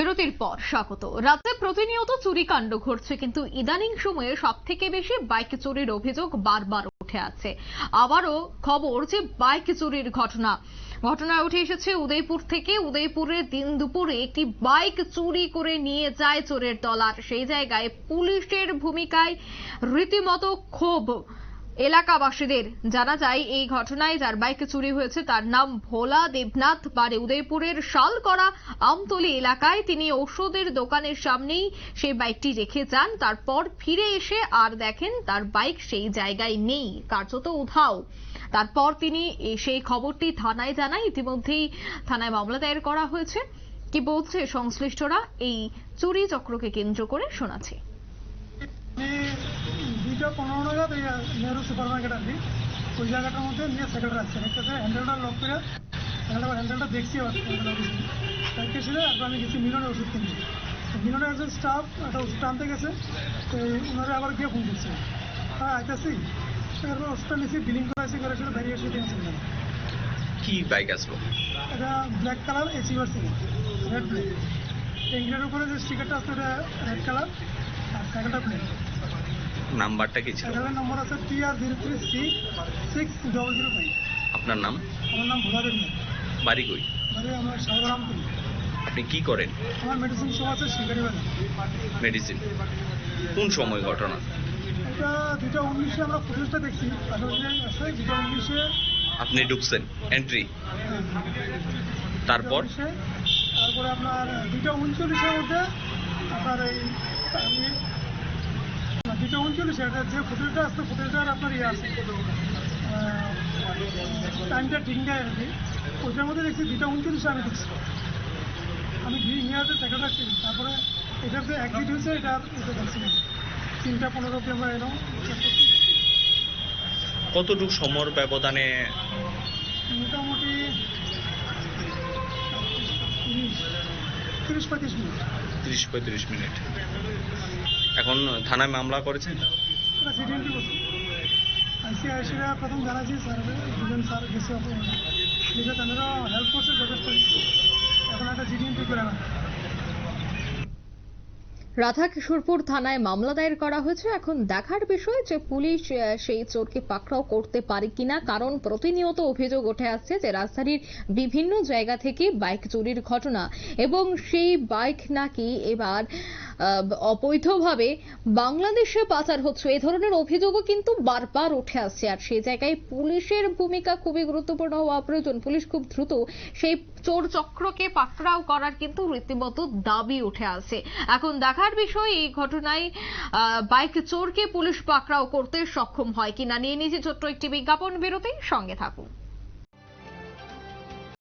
বিরতির পর স্বাগত। রাজ্যে প্রতিনিয়ত চুরিকাণ্ড ঘটছে, কিন্তু ইদানিং সময়ে সব থেকে বেশি বাইক চুরির অভিযোগ বারবার উঠে আছে। আবারও খবর যে বাইক চুরির ঘটনা। ঘটনায় উঠে এসেছে, উদয়পুর থেকে উদয়পুরে দিন দুপুরে একটি বাইক চুরি করে নিয়ে যায় চোরের দল, আর সেই জায়গায় পুলিশের ভূমিকায় রীতিমতো ক্ষোভ এলাকাবাসীদের জানা যায়, এই ঘটনায় যার বাইক চুরি হয়েছে তার নাম ভোলা দেবনাথ বাড়ি উদয়পুরের শালকরা আমতলি এলাকায়। তিনি ওষুধের দোকানের সামনেই সেই বাইকটি রেখে যান, তারপর ফিরে এসে আর দেখেন তার বাইক সেই জায়গায় নেই, কার্যত উধাও। তারপর তিনি সেই খবরটি থানায় জানায়। ইতিমধ্যেই থানায় মামলা দায়ের করা হয়েছে। কি বলছে সংশ্লিষ্টরা? এই চুরি চক্রকে কেন্দ্র করে শোনাচ্ছে। দুইটা পনেরো নাগাদ এই নেহরু সুপার মার্কেট আর কি ওই জায়গাটার মধ্যে নিয়ে সাইকেল রাখছে। রেখেছে হ্যান্ডেলটা লক করে হ্যান্ডেলটা হ্যান্ডেলটা দেখছি ব্যাংকে ছিল একবার আমি গেছি মিলনে ওষুধ কিনতে তো মিলনে একজন স্টাফ একটা ওষুধটা আনতে গেছে তো ওনারা আবার গিয়ে ফোন করছে। হ্যাঁ আইতেছি এরপর ওষুধটা নিয়েছি বিলিং করে এসে করেছিল বেরিয়ে এসে টেনশন গেল কি বাইক আসলো? এটা ব্ল্যাক কালার এচিভার ছিল রেড ব্ল্যাক ট্যাঙ্কিটার উপরে যে স্টিকারটা আছে এটা রেড কালার আর সাইকেলটা ব্ল্যাক নাম্বারটা কি ছিল? নম্বর আছে T R zero three six double zero five আপনার নাম? আমার নাম বাড়ি কই? আমার আপনি কি করেন? আমার মেডিসিন শপ আছে মেডিসিন কোন সময় ঘটনা? এটা দুটা উনিশে আমরা ফুটেজটা দেখছি। আছে দুটা উনিশে। আপনি ঢুকছেন? এন্ট্রি তারপর? তারপরে আপনার দুটা উনচল্লিশের মধ্যে আপনার এই আমি উনচল্লিশে এটা যে ফুটেজটা আসছে ফুটেজটার আপনার ইয়ে আছে টাইমটা ঠিক নাই আর কি। ওইটার মধ্যে দেখছি দুটা উনচল্লিশে আমি দেখছি। আমি নিয়ে সাইকেল রাখছি তারপরে এটার যে অ্যাক্সিড হয়েছে এটা এটা দেখছি তিনটা পনেরো অব্দি আমরা এরকম কতটুকু সময়ের ব্যবধানে? মোটামুটি তিরিশ পঁয়ত্রিশ মিনিট। ত্রিশ পঁয়ত্রিশ মিনিট। এখন থানায় মামলা করেছেন? এটা সিডিএমটি প্রথম জানাচ্ছি স্যার দুজন স্যার গেছে লিখে তাদেরও হেল্প করছে যথেষ্ট। এখন একটা জিডিএমটি করে না রাধাকিশোরপুর থানায় মামলা দায়ের করা হয়েছে। এখন দেখার বিষয় যে পুলিশ সেই চোরকে পাকড়াও করতে পারে কিনা কারণ প্রতিনিয়ত অভিযোগ উঠে আসছে যে রাজধানীর বিভিন্ন জায়গা থেকে বাইক চুরির ঘটনা এবং সেই বাইক নাকি এবার আহ, অবৈধভাবে বাংলাদেশে পাচার হচ্ছে। এই ধরনের অভিযোগও কিন্তু বারবার উঠে আসছে। আর সেই জায়গায় পুলিশের ভূমিকা খুবই গুরুত্বপূর্ণ হওয়া প্রয়োজন পুলিশ খুব দ্রুত সেই চোর চক্রকে পাকড়াও করার কিন্তু রীতিমতো দাবি উঠে আসে। এখন দেখার বিষয়, এই ঘটনায় বাইক চোরকে পুলিশ পাকড়াও করতে সক্ষম হয় কিনা নিয়ে নিয়েছে ছোট্ট একটি বিজ্ঞাপন। বিরতি সঙ্গে থাকুন।